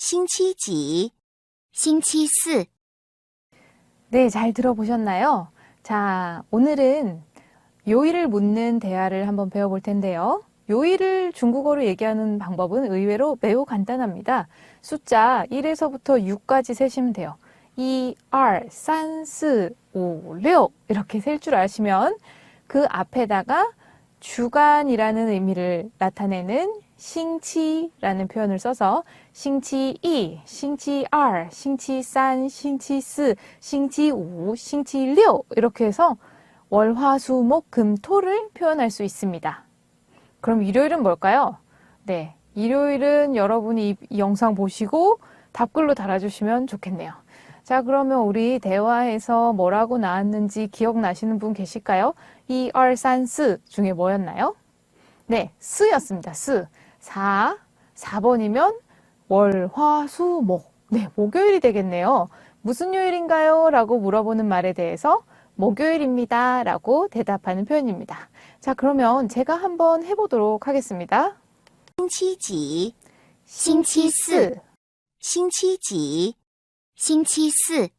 星期几？星期四。 네, 잘 들어보셨나요? 자, 오늘은 요일을 묻는 대화를 한번 배워볼 텐데요. 요일을 중국어로 얘기하는 방법은 의외로 매우 간단합니다. 숫자 1에서부터 6까지 세시면 돼요. 2, 2, 3, 4, 5, 6 이렇게 셀 줄 아시면 그 앞에다가 주간이라는 의미를 나타내는 싱치라는 표현을 써서 싱치 2, 싱치 2, 싱치 3, 싱치 4, 싱치 5, 싱치 6 이렇게 해서 월, 화, 수, 목, 금, 토를 표현할 수 있습니다. 그럼 일요일은 뭘까요? 네, 일요일은 여러분이 이- 이 영상 보시고 답글로 달아주시면 좋겠네요. 자, 그러면 우리 대화에서 뭐라고 나왔는지 기억나시는 분 계실까요? 이, 얼, 산, 스 중에 뭐였나요? 네, 스였습니다. 스. 4, 4번이면 월, 화, 수, 목. 네, 목요일이 되겠네요. 무슨 요일인가요? 라고 물어보는 말에 대해서 목요일입니다. 라고 대답하는 표현입니다. 자, 그러면 제가 한번 해보도록 하겠습니다. 星期几？星期四， 星期几？星期四。